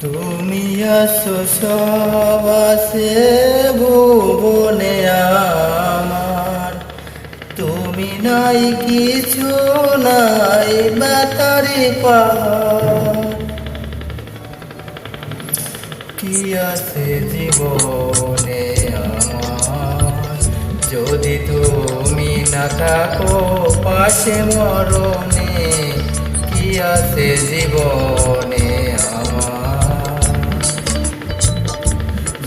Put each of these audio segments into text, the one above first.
তুমি আসো সবাসে ভুবনে আমার। তুমি নাই, কিছু নাই বাতারি কি আছে জীবনে আমার? যদি তুমি না থাকো পাশে মরণে, কি আছে জীবনে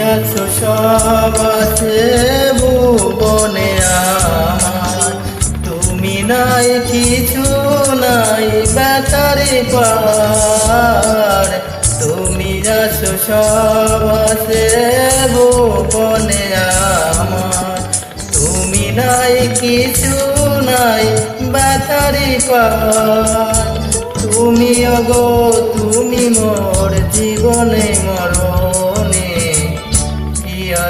আছো সব আছে ভুবনে তুমি নাই, কিছু নাই, বেতারে পার তুমি আছো সব আছে ভুবনে আমার তুমি নাই, কিছু নাই, বেতারে পার তুমি অগো, তুমি মোর জীবনে মরণে কি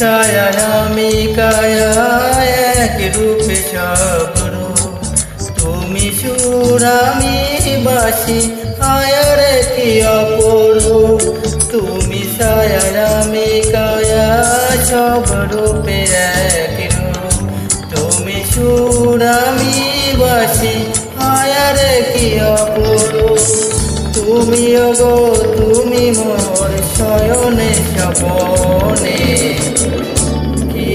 ছায়া আমি কায়া এক রূপে সব রূপ। তুমি সুর আমি বাসি আয়ার কি অপরূপ তুমি ছায়া আমি কায়া সব রূপে এক রূপ তুমি সুর আমি বাসি আয়ার কি অপরূপ তুমি গো তুমি মোর শয়নে সপনে